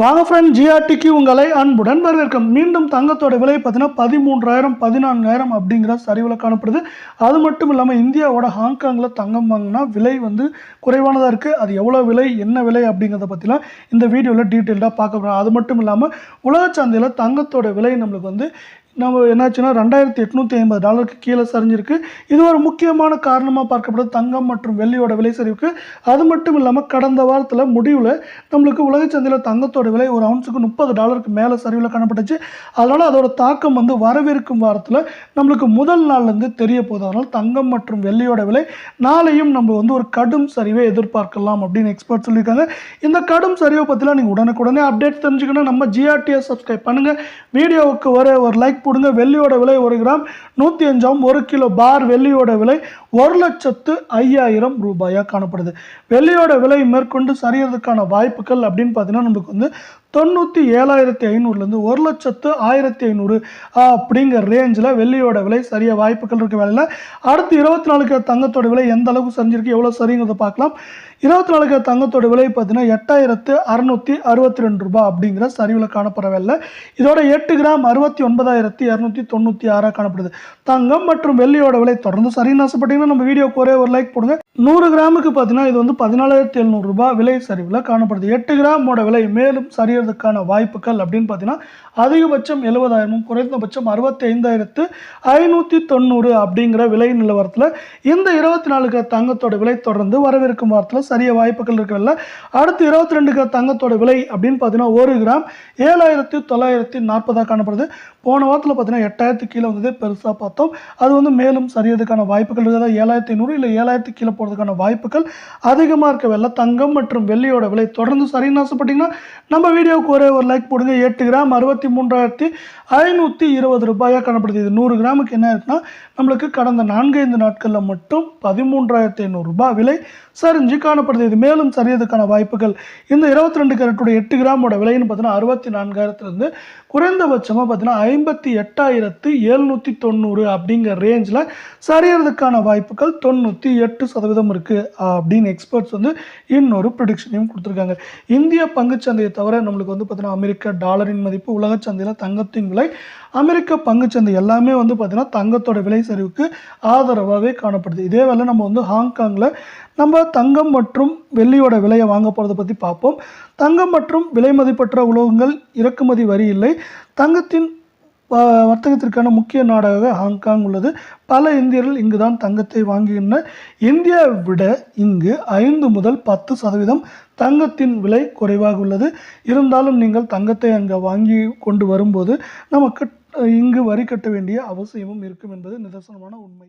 வாங்க ஃப்ரெண்ட் ஜிஆர்டிக்கு உங்களை அன்புடன் வரவேற்கும். மீண்டும் தங்கத்தோட விலை பார்த்தீங்கன்னா பதிமூன்றாயிரம் பதினான்காயிரம் அப்படிங்கிற சரிவில் காணப்படுது. அது மட்டும் இல்லாமல் இந்தியாவோட ஹாங்காங்கில் தங்கம் வாங்கினா விலை வந்து குறைவானதாக இருக்குது அது எவ்வளோ விலை என்ன விலை அப்படிங்கிறத பற்றிலாம் இந்த வீடியோவில் டீட்டெயில்டாக பார்க்க போகிறோம் அது மட்டும் இல்லாமல் உலக சந்தையில் தங்கத்தோட விலை நம்மளுக்கு வந்து நம்ம என்னாச்சுன்னா ரெண்டாயிரத்தி எட்நூற்றி ஐம்பது டாலருக்கு கீழே சரிஞ்சிருக்கு. இது ஒரு முக்கியமான காரணமாக பார்க்கப்படுது தங்கம் மற்றும் வெள்ளியோட விலை சரிவுக்கு. அது மட்டும் இல்லாமல் கடந்த வாரத்தில் முடிவில் நம்மளுக்கு உலக சந்தையில் தங்கத்தோட விலை ஒரு அவுன்ஸுக்கு முப்பது டாலருக்கு மேலே சரிவில் காணப்பட்டுச்சு. அதனால் அதோட தாக்கம் வந்து வரவிருக்கும் வாரத்தில் நம்மளுக்கு முதல் நாள்லேருந்து தெரிய போகுது. அதனால் தங்கம் மற்றும் வெள்ளியோட விலை நாளையும் நம்ம வந்து ஒரு கடும் சரிவை எதிர்பார்க்கலாம் அப்படின்னு எக்ஸ்பர்ட் சொல்லியிருக்காங்க. இந்த கடும் சரிவை பற்றிலாம் நீங்கள் உடனுக்குடனே அப்டேட் தெரிஞ்சுக்கணும். நம்ம ஜிஆர்டிஎஸ் சப்ஸ்கிரைப் பண்ணுங்கள் வீடியோவுக்கு வர ஒரு லைக் போடுங்க வெள்ளியோட விலை ஒரு கிராம் நூற்றி அஞ்சாம் ஒரு கிலோ பார் வெள்ளியோட விலை ஒரு லட்சத்து ஐயாயிரம் ரூபாயாக காணப்படுது. வெள்ளியோட விலை மேற்கொண்டு சரியறதுக்கான வாய்ப்புகள் அப்படின்னு பார்த்தீங்கன்னா நமக்கு வந்து தொண்ணூற்றி ஏழாயிரத்தி ஐநூறுலேருந்து ஒரு லட்சத்து ஆயிரத்தி ஐநூறு அப்படிங்கிற ரேஞ்சில் வெள்ளியோட விலை சரிய வாய்ப்புகள் இருக்க வேலையில். அடுத்து இருபத்தி நாலுக்கு தங்கத்தோட விலை எந்த அளவுக்கு சரிஞ்சிருக்கு எவ்வளோ சரிங்கிறத பார்க்கலாம். இருபத்தி நாலுக்கு தங்கத்தோட விலை பார்த்தீங்கன்னா எட்டாயிரத்து அறுநூற்றி அறுபத்தி ரெண்டு ரூபாய் அப்படிங்கிற சரிவில் காணப்படவில்லை இதோட எட்டு கிராம் அறுபத்தி ஒன்பதாயிரத்தி இரநூத்தி தொண்ணூற்றி ஆறாக காணப்படுது. தங்கம் மற்றும் வெள்ளியோட விலை தொடர்ந்து சரின்னு ஆசைப்பட்டீங்கன்னா நம்ம வீடியோக்கு ஒரே ஒரு லைக் போடுங்க. நூறு கிராமுக்கு பார்த்தீங்கன்னா இது வந்து பதினாலாயிரத்தி எழுநூறு ரூபாய் விலை சரிவில் காணப்படுது. எட்டு கிராமோட விலை மேலும் சரியறதுக்கான வாய்ப்புகள் அப்படின்னு பார்த்தீங்கன்னா அதிகபட்சம் எழுபதாயிரமும் குறைந்தபட்சம் அறுபத்தி ஐந்தாயிரத்து ஐநூற்றி தொண்ணூறு அப்படிங்கிற விலை நிலவரத்தில் இந்த இருபத்தி நாலு நாலுக்கு தங்கத்தோட விலை தொடர்ந்து வரவிருக்கும் வாரத்தில் சரிய வாய்ப்புகள் இருக்கிறதில்ல அடுத்து இருபத்தி ரெண்டு ரெண்டுக்கு தங்கத்தோட விலை அப்படின்னு பார்த்தீங்கன்னா ஒரு கிராம் ஏழாயிரத்தி தொள்ளாயிரத்தி நாற்பதாக காணப்படுது. போன வாரத்தில் பார்த்தீங்கன்னா எட்டாயிரத்து கீழே வந்ததே பெருசாக பார்த்தோம். அது வந்து மேலும் சரியதுக்கான வாய்ப்புகள் இருக்குது ஏழாயிரத்தி நூறு இல்லை ஏழாயிரத்து கீழே போகிறதுக்கான வாய்ப்புகள் அதிகமாக இருக்க வெள்ள தங்கம் மற்றும் வெள்ளியோட விலை தொடர்ந்து சரின்னு ஆசைப்பட்டீங்கன்னா நம்ம வீடியோ வீடியோவுக்கு ஒரே ஒரு லைக் போடுங்க. எட்டு கிராம் அறுபத்தி மூன்றாயிரத்தி ஐநூற்றி இருபது ரூபாயாக காணப்படுது இது நூறு கிராமுக்கு என்ன இருக்குன்னா நம்மளுக்கு கடந்த நான்கைந்து நாட்களில் மட்டும் பதிமூன்றாயிரத்தி ஐநூறுரூபா விலை சரிஞ்சு காணப்படுது இது மேலும் சரியதுக்கான வாய்ப்புகள் இந்த இருபத்தி ரெண்டு கேரட்டோட எட்டு கிராமோட விலைன்னு பார்த்தீங்கன்னா அறுபத்தி நான்காயிரத்துலேருந்து குறைந்தபட்சமாக பார்த்தீங்கன்னா ஐம்பத்தி எட்டாயிரத்து எழுநூற்றி தொண்ணூறு அப்படிங்கிற ரேஞ்சில் சரியறதுக்கான வாய்ப்புகள் தொண்ணூற்றி எட்டு சதவீதம் இருக்குது அப்படின்னு எக்ஸ்பர்ட்ஸ் வந்து இன்னொரு ப்ரொடிக்ஷனையும் கொடுத்துருக்காங்க. இந்திய பங்குச்சந்தையை தவிர நம்மளுக்கு வந்து பார்த்தீங்கன்னா அமெரிக்க டாலரின் மதிப்பு உலக சந்தையில் தங்கத்தின் விலை அமெரிக்க பங்குச்சந்தை எல்லாமே வந்து பார்த்தீங்கன்னா தங்கத்தோட விலை சரிவுக்கு ஆதரவாகவே காணப்படுது. இதே வேலை நம்ம வந்து ஹாங்காங்கில் நம்ம தங்கம் மற்றும் வெள்ளியோட விலையை வாங்க போகிறத பற்றி பார்ப்போம். தங்கம் மற்றும் விலை மதிப்பற்ற உலோகங்கள் இறக்குமதி வரி இல்லை. தங்கத்தின் வர்த்தகத்திற்கான முக்கிய நாடாக ஹாங்காங் உள்ளது. பல இந்தியர்கள் இங்கு தான் தங்கத்தை வாங்குகின்றனர் இந்தியாவை விட இங்கு ஐந்து முதல் பத்து சதவீதம் தங்கத்தின் விலை குறைவாக உள்ளது. இருந்தாலும் நீங்கள் தங்கத்தை அங்கே வாங்கி கொண்டு வரும்போது நமக்கு இங்கு வரி கட்ட வேண்டிய அவசியமும் இருக்கும் என்பது நிதர்சனமான உண்மை.